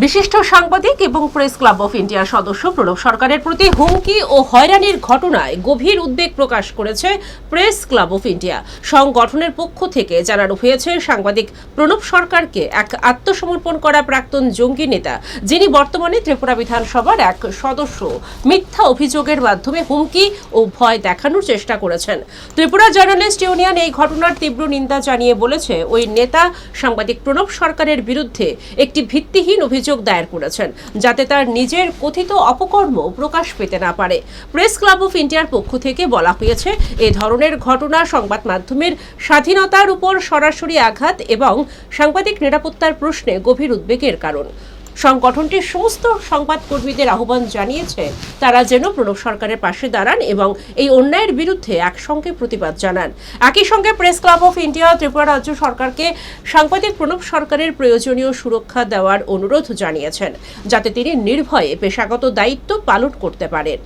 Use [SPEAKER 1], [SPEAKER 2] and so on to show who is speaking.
[SPEAKER 1] বিশিষ্ট সাংবাদিক এবং প্রেস ক্লাব অফ ইন্ডিয়ার সদস্য প্রণব সরকারের প্রতি হুমকি ও হয়রানির ঘটনায় গভীর উদ্বেগ প্রকাশ করেছে প্রেস ক্লাব অফ ইন্ডিয়া। সংগঠনের পক্ষ থেকে জানানো হয়েছে, সাংবাদিক প্রণব সরকারকে এক আত্মসমর্পণ করা প্রাক্তন জঙ্গি নেতা, যিনি বর্তমানে ত্রিপুরা বিধানসভার এক সদস্য। মিথ্যা অভিযোগের মাধ্যমে হুমকি ও ভয় দেখানোর চেষ্টা করেছেন। ত্রিপুরা জার্নালিস্ট ইউনিয়ন এই ঘটনার তীব্র নিন্দা জানিয়ে বলেছে, ওই নেতা সাংবাদিক প্রণব সরকারের বিরুদ্ধে একটি ভিত্তিহীন অভিযোগ দায়ের করেছেন, যাতে তার নিজের কথিত অপকর্ম প্রকাশ পেতে না পারে। প্রেস ক্লাব অফ ইন্ডিয়ার পক্ষ থেকে বলা হয়েছে, এ ধরনের ঘটনা সংবাদ মাধ্যমের স্বাধীনতার উপর সরাসরি আঘাত এবং সাংবাদিক নিরাপত্তার প্রশ্নে গভীর উদ্বেগের কারণ। সংগঠনটির সমস্ত সংবাদকর্মীদের আহ্বান জানিয়েছে। তারা যেন প্রণব সরকারের পাশে দাঁড়ান এবং এই অন্যায়ের বিরুদ্ধে একসঙ্গে প্রতিবাদ জানান। একই সঙ্গে press club of India, Tripura রাজ্য সরকারকে সাংবাদিক প্রণব সরকারের প্রয়োজনীয় সুরক্ষা দেওয়ার অনুরোধ জানিয়েছেন, যাতে তিনি নির্ভয়ে পেশাগত দায়িত্ব পালন করতে পারেন।